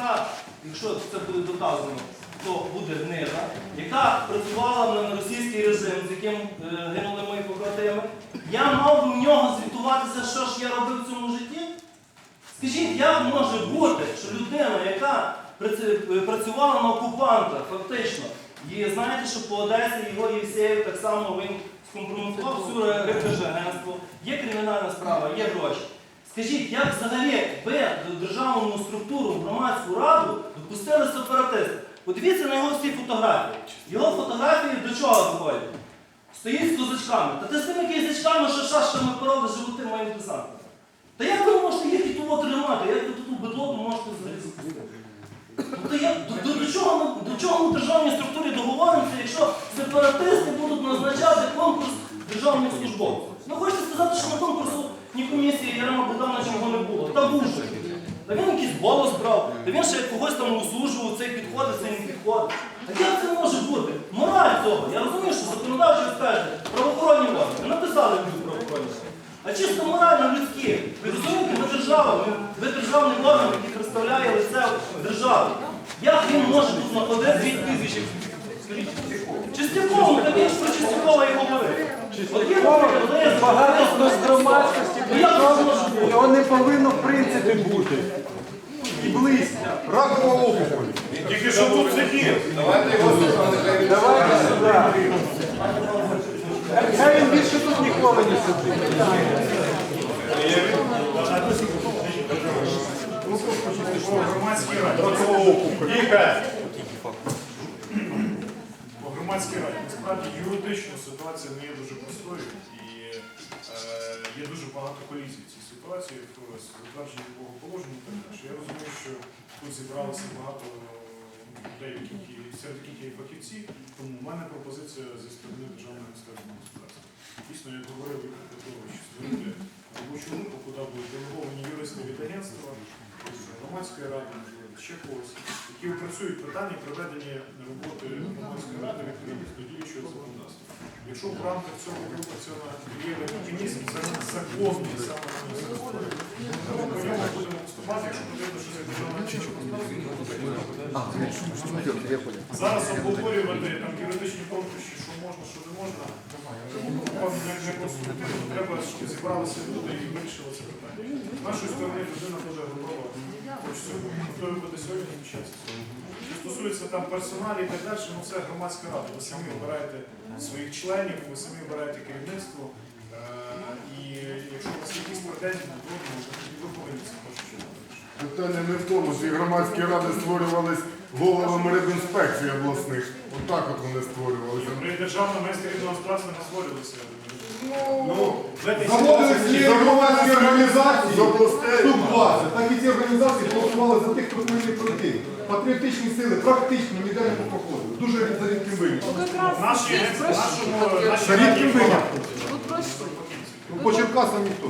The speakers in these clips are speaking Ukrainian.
яка, якщо це буде доказано, то буде гнида, яка працювала на російський режим, з яким е, гинули мої побратими, я мав би в нього звітуватися, що ж я робив в цьому житті? Скажіть, як може бути, що людина, яка е, працювала на окупанта, фактично, і знаєте, що по Одесі його Євсеєв так само він скомпрометував всю агентство, є кримінальна справа, є гроші. Скажіть, як взагалі ви державну структуру, громадську раду допустили сепаратиста? Подивіться на його всі фотографії. Його фотографії до чого виходять? Стоїть з козачками. Та ти з тими козачками, що шашками пороги животи моїм десантом. Та як ви можете їх і того тримати? Як ви тут бедлоту можете взагалі запустити? Ну, я, до, до, до, чого до чого ми в державній структурі договоримося, якщо сепаратисти будуть назначати конкурс державних службовців? Ну було. Та він якийсь голос брав, та він ще когось там услужував, цей підходить, цей не підходить. Так як це може бути? Мораль цього. Я розумію, що законодавчо скаже, правоохоронні органи. Написали люди правоохоронні. А чисто морально людські. Ви розумієте, ми держава, ми, ви державний орган, який представляє лице держави. Як він може тут знаходити дві тисячі? Скажіть, Чистякова, та він про Чистякова і говорив. Лист, Багато хто з громадськості прийшов, його не повинно в принципі бути. І близько. Ракова опухоль. Тільки що тут сидів. Давайте його слухати. Давайте сюди. Хай він більше тут ніколи не сидить. По громадській раді. По громадській раді. Насправді юридично ситуація не є дуже простою і е, є дуже багато колізій в цій ситуації, в затвердженні такого положення і так далі. Я розумію, що тут зібралося багато людей, які серед яких є фахівці, тому в мене пропозиція зі сторони державного міністерства господарства. Дійсно, як говорив Віктор Петрович, створити робочу групу, куди будуть делеговані юристи від агентства, громадської ради, ще когось, які опрацюють питання проведення роботи громадської ради відповідно до діючого законодавства. Якщо в рамках цього є механізм, це законний саме то ми по ньому будемо вступати, якщо потрібно щось державне Зараз обговорювати там юридичні тонкощі, що можна, що не можна, не, конструктивно. Треба, щоб зібралися люди і вирішили це питання. З нашої сторони людина буде готові буде сьогодні зустрічатися. Що стосується там персоналі і так далі, ну це громадська рада. Ви самі обираєте своїх членів, ви самі обираєте керівництво. Е, І якщо у вас якісь претензії, то ви повинні це хочуть. Питання не в тому, що громадські ради створювались головами рибінспекцій обласних. Отак от вони створювалися. При державному майстрі господарства не створювалися. Ну, Заводились ці громадські організації, з областей. штук 20, так і ці організації голосували за тих, хто повинні пройти. Патріотичні сили практично ніде не проходили. Дуже за рідким винятком. Наші, нашому, наші За рідким винятком. Ну, По Черкасам ніхто.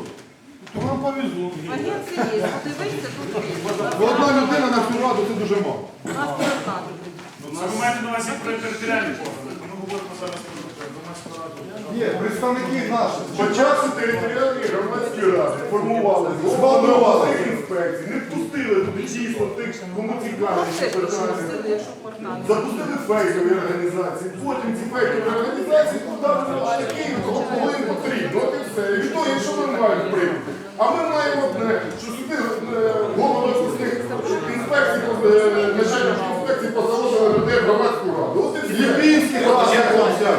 То вам повезло. Агенції є, подивіться, тут є. Одна людина на всю раду це дуже мало. У нас перекладу. Ну, Це ви маєте на увазі про територіальні органи. Ми говоримо зараз про громадську раду. Ні, представники наші. Спочатку територіальні громадські ради формувалися, Збалдували. цих інспекцій, не пустили туди дійсно тих, кому цікаві якщо квартал. Запустили фейкові організації, потім ці фейкові організації подали на такий, кого коли потрібно. От і все. І від того, що ми маємо прийняти. А ми маємо одне, що сюди е, голови обласних інспекцій, е, начальник інспекцій позаводили людей в громадську раду. От і все. Ліпінський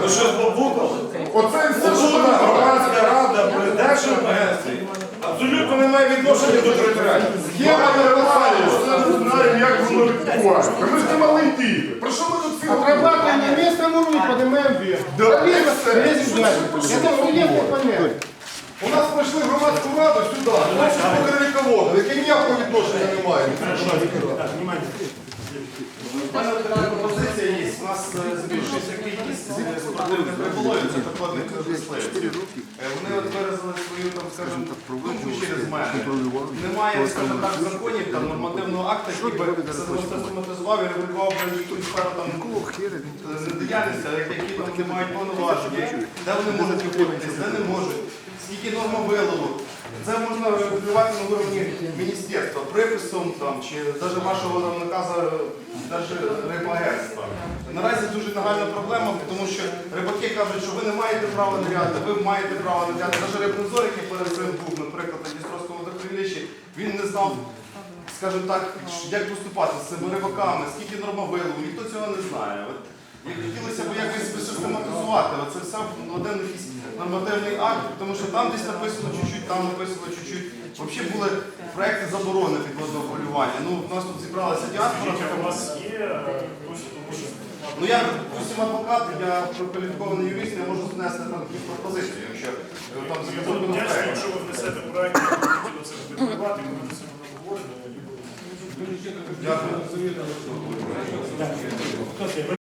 Ну що ж попутав? Оце і все, що Почула ми громадська рада при Держагентстві абсолютно не має відношення до територіальної. Схема не реалізує, що не знаємо, як воно відбувається. Ми ж не мали йти. Про що ми тут всі говоримо? на местном уровне поднимаем вверх. Да, і все. Это охуенный момент. У нас пройшли громадську раду сюди, наші покровіководи, які ніякого відношення не мають. У мене така пропозиція є. У нас е, збільшується кількість е, спортивних риболовів, це підводних мисливців. Е, Вони от виразили свою, там, скажімо, думку через мене. Немає, скажімо так, законів, там, нормативного акта, який би систематизував і регулював би якусь сферу там е, які там не мають повноважень, де вони можуть виходитись, де не можуть, скільки норма вилову. Це можна регулювати на уровні міністерства, приписом там, чи навіть вашого там, наказу рибагентства. Наразі дуже нагальна проблема, тому що рибаки кажуть, що ви не маєте права ниряти, ви маєте право ниряти. Навіть рибнадзор, який перед був, наприклад, на Дністровському водохранилищі, він не знав, скажімо так, як поступати з цими рибаками, скільки нормовилу, ніхто цього не знає. Як хотілося б якось систематизувати, це все в один якийсь нормативний акт, тому що там десь написано чуть-чуть, там написано чуть-чуть. Взагалі були проекти заборони підводного полювання. Ну, в нас тут зібралася діаспора. У вас є е, Ну я, допустим, адвокат, я кваліфікований юрист, я можу внести там якісь пропозиції, якщо там законопроект. якщо ви внесете проект, який це відбувати, ми будемо це обговорено. Дякую.